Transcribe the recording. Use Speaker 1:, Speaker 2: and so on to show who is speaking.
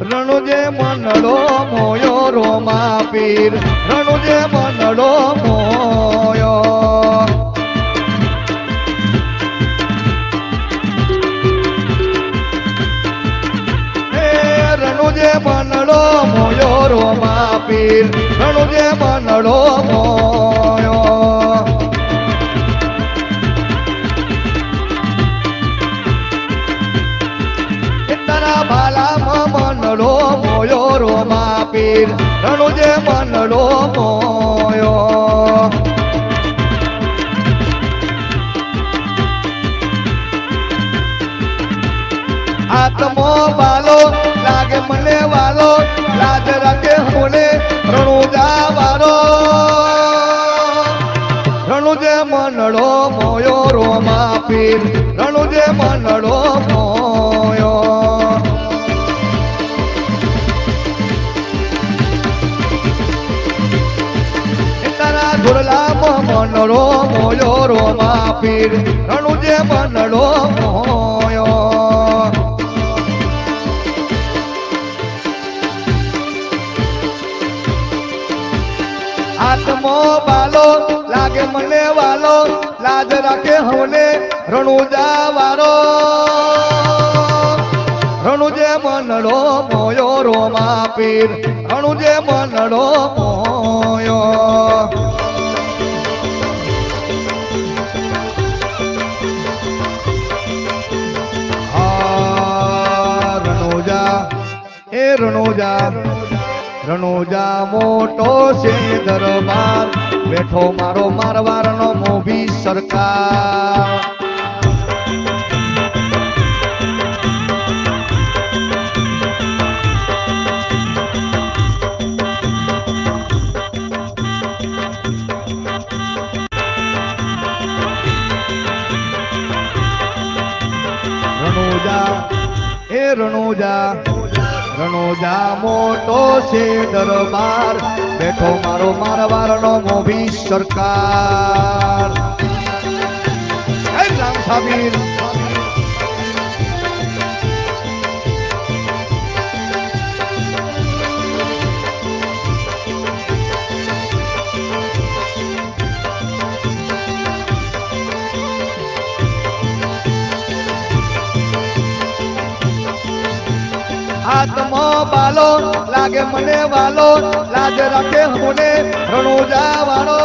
Speaker 1: રણુજે મનડો મોયો રોમા પીર રણુજે મનડો પીર રણુજે મનડો મોયો. આત્મો બાલો લાગે મને વાલો, લાજ રાખે મને રણુજા વારો. રણુજે મનડો મોયો, રોમા પીર રણુજે મનડો તારા મનરો મોયો રોમા પીર. રણુજે મનડો મોયો. આત્મો બાલો, લાગે મને વાલો. લાજ રાખે હમને રણુજા વારો. રણુજે મનડો મોયો રોમા પીર. રણુજે મનડો મોયો. રણુજા રણુજા મોટો છે દરબાર બેઠો મારો મારવારનો મોભી સરકાર. રણુજા એ રણુજા રણુજા મોટો છે દરબાર. બેઠો મારો મારવારનો મોભી સરકાર. રામ સાબીર આત્મો બાલો લાગે મને વાલો લાજ રાખે મને રણુજા વાળો